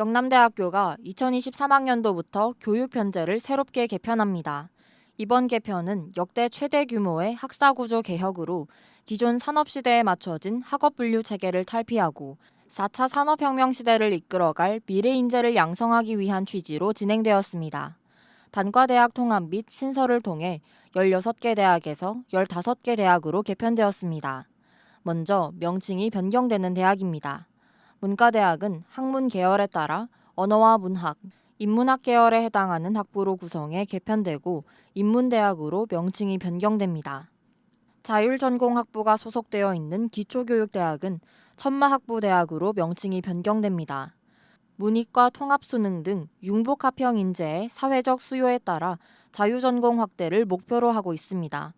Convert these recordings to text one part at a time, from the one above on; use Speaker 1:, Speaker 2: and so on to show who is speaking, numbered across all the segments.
Speaker 1: 영남대학교가 2023학년도부터 교육 편제를 새롭게 개편합니다. 이번 개편은 역대 최대 규모의 학사 구조 개혁으로 기존 산업 시대에 맞춰진 학업 분류 체계를 탈피하고 4차 산업혁명 시대를 이끌어갈 미래 인재를 양성하기 위한 취지로 진행되었습니다. 단과대학 통합 및 신설을 통해 16개 대학에서 15개 대학으로 개편되었습니다. 먼저 명칭이 변경되는 대학입니다. 문과대학은 학문 계열에 따라 언어와 문학, 인문학 계열에 해당하는 학부로 구성해 개편되고 인문대학으로 명칭이 변경됩니다. 자율전공학부가 소속되어 있는 기초교육대학은 천마학부대학으로 명칭이 변경됩니다. 문이과 통합수능 등 융복합형 인재의 사회적 수요에 따라 자유전공 확대를 목표로 하고 있습니다.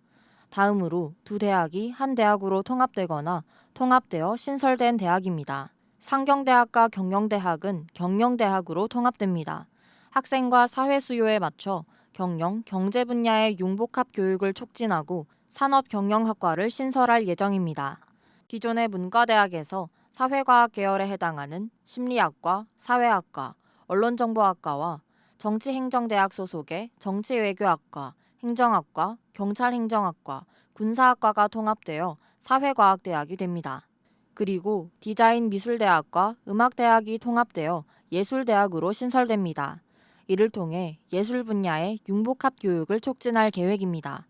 Speaker 1: 다음으로 두 대학이 한 대학으로 통합되거나 통합되어 신설된 대학입니다. 상경대학과 경영대학은 경영대학으로 통합됩니다. 학생과 사회 수요에 맞춰 경영, 경제 분야의 융복합 교육을 촉진하고 산업경영학과를 신설할 예정입니다. 기존의 문과대학에서 사회과학 계열에 해당하는 심리학과, 사회학과, 언론정보학과와 정치행정대학 소속의 정치외교학과, 행정학과, 경찰행정학과, 군사학과가 통합되어 사회과학대학이 됩니다. 그리고 디자인 미술대학과 음악대학이 통합되어 예술대학으로 신설됩니다. 이를 통해 예술 분야의 융복합 교육을 촉진할 계획입니다.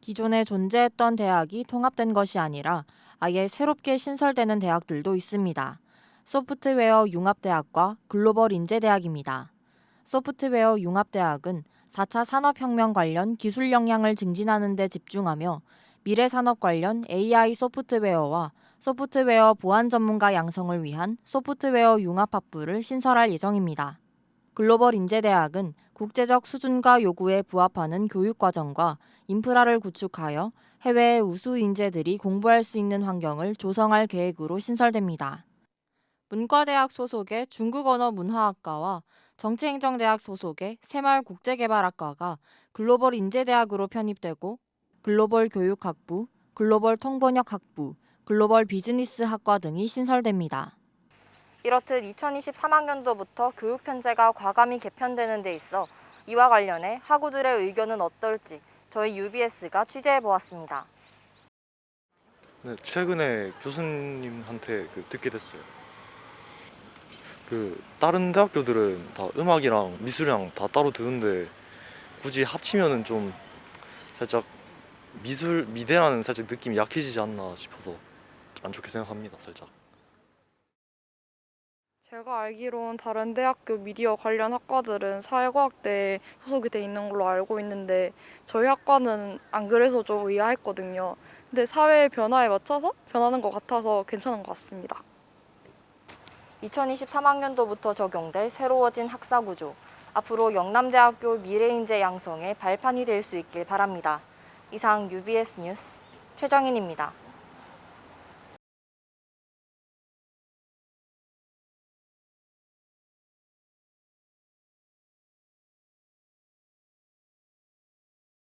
Speaker 1: 기존에 존재했던 대학이 통합된 것이 아니라 아예 새롭게 신설되는 대학들도 있습니다. 소프트웨어 융합대학과 글로벌 인재대학입니다. 소프트웨어 융합대학은 4차 산업혁명 관련 기술 역량을 증진하는 데 집중하며 미래 산업 관련 AI 소프트웨어와 소프트웨어 보안 전문가 양성을 위한 소프트웨어 융합학부를 신설할 예정입니다. 글로벌 인재대학은 국제적 수준과 요구에 부합하는 교육과정과 인프라를 구축하여 해외의 우수 인재들이 공부할 수 있는 환경을 조성할 계획으로 신설됩니다. 문과대학 소속의 중국언어 문화학과와 정치행정대학 소속의 새마을국제개발학과가 글로벌 인재대학으로 편입되고 글로벌 교육학부, 글로벌 통번역학부, 글로벌 비즈니스학과 등이 신설됩니다. 이렇듯 2023학년도부터 교육 편제가 과감히 개편되는 데 있어 이와 관련해 학우들의 의견은 어떨지 저희 UBS가 취재해 보았습니다.
Speaker 2: 네, 최근에 교수님한테 그 듣게 됐어요. 그 다른 대학교들은 다 음악이랑 미술이랑 다 따로 드는데 굳이 합치면은 좀 살짝 미술 미대라는 살짝 느낌이 약해지지 않나 싶어서 안 좋게 생각합니다. 살짝.
Speaker 3: 제가 알기론 다른 대학교 미디어 관련 학과들은 사회과학대에 소속이 돼 있는 걸로 알고 있는데 저희 학과는 안 그래서 좀 의아했거든요. 근데 사회의 변화에 맞춰서 변하는 것 같아서 괜찮은 것 같습니다.
Speaker 1: 2023학년도부터 적용될 새로워진 학사 구조. 앞으로 영남대학교 미래인재 양성의 발판이 될 수 있길 바랍니다. 이상 UBS 뉴스 최정인입니다.